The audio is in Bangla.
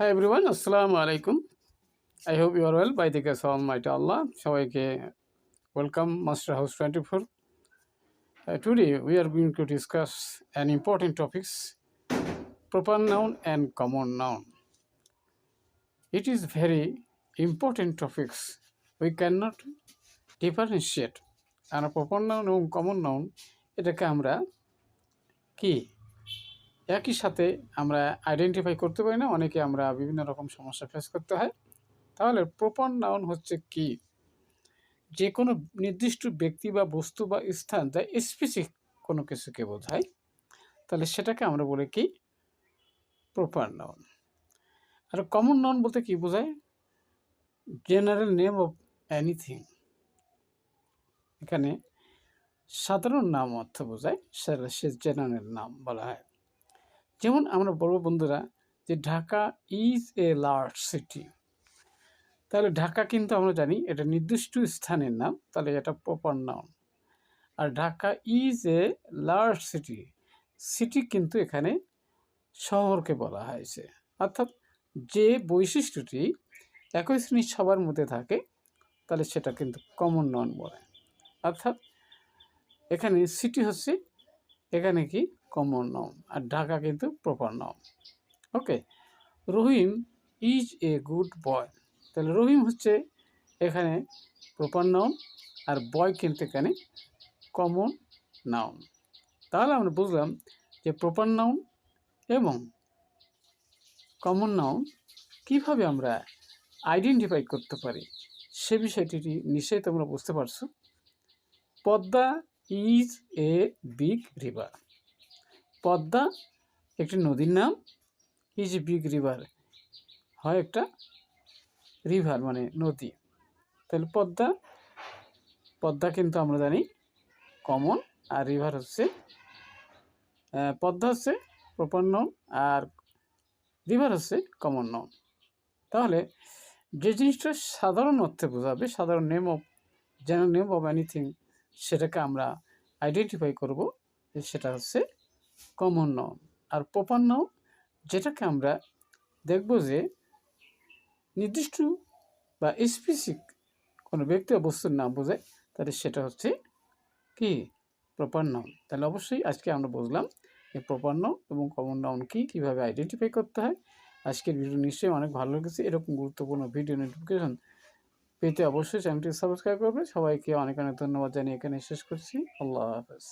হাই এভরিওয়ান আসসালামু আলাইকুম I hope you are well by দিকে সালাম মাইটা আল্লাহ সবাইকে welcome master house twenty four today we are going to discuss an important topics proper noun and common noun it is very important topics. We cannot differentiate. আর প্রপার নাউন এবং কমন নাউন এটাকে আমরা কি একই সাথে আমরা আইডেন্টিফাই করতে পারি না। অনেকে আমরা বিভিন্ন রকম সমস্যা ফেস করতে হয়। তাহলে প্রপার নাউন হচ্ছে কি? যে কোনো নির্দিষ্ট ব্যক্তি বা বস্তু বা স্থান যা স্পেসিফিক কোনো কিছুকে বোঝায়, তাহলে সেটাকে আমরা বলি কি? প্রপার নাউন আর কমন নাউন বলতে কি বোঝায়? জেনারেল নেম অফ এনিথিং এখানে সাধারণ নাম অর্থ বোঝায় সে জেনারেল নাম বলা হয়। যেমন আমরা বড় বন্ধুরা যে Dhaka is a large city তাহলে ঢাকা কিন্তু আমরা জানি এটা নির্দিষ্ট স্থানের নাম, তাহলে এটা প্রপার নাম আর Dhaka is a large city city কিন্তু এখানে শহরকে বলা হয়েছে। অর্থাৎ যে বৈশিষ্ট্যটি একই শ্রেণির সবার মধ্যে থাকে, তাহলে সেটা কিন্তু কমন নন বলে। অর্থাৎ এখানে সিটি হচ্ছে, এখানে কি কমন নাউন আর ঢাকা কিন্তু proper noun okay Rahim is a good boy তাহলে রহিম হচ্ছে এখানে প্রপার নাউন আর বয় কিন্তু এখানে কমন নাউন তাহলে আমরা বুঝলাম যে প্রপার নাউন এবং কমন নাউন কীভাবে আমরা আইডেন্টিফাই করতে পারি, সে বিষয়টি নিশ্চয়ই তোমরা বুঝতে পারছ? Padma is a big river Padma, একটি নদীর নাম ইজ বিগ রিভার, হয় একটা রিভার মানে নদী। তাহলে পদ্মা পদ্মা কিন্তু আমরা জানি কমন আর রিভার হচ্ছে পদ্মা হচ্ছে প্রপার নাউন আর রিভার হচ্ছে কমন নম তাহলে যে জিনিসটা সাধারণ অর্থে বোঝাবে, সাধারণ name of general name of anything সেটাকে আমরা আইডেন্টিফাই করব সেটা হচ্ছে কমন নাউন আর প্রপার নাউন যেটাকে আমরা দেখব যে নির্দিষ্ট বা স্পেসিফিক কোনো ব্যক্তি বা বস্তুর নাম বোঝায়, তাহলে সেটা হচ্ছে কি? প্রপার নাউন তাহলে অবশ্যই আজকে আমরা বুঝলাম যে প্রপার নাউন এবং কমন নাউন কি কীভাবে আইডেন্টিফাই করতে হয়। আজকের ভিডিও নিশ্চয়ই অনেক ভালো লেগেছে। এরকম গুরুত্বপূর্ণ ভিডিও নোটিফিকেশন পেতে অবশ্যই চ্যানেলটি সাবস্ক্রাইব করবে সবাইকে অনেক অনেক ধন্যবাদ জানিয়ে এখানে শেষ করছি। আল্লাহ হাফেজ।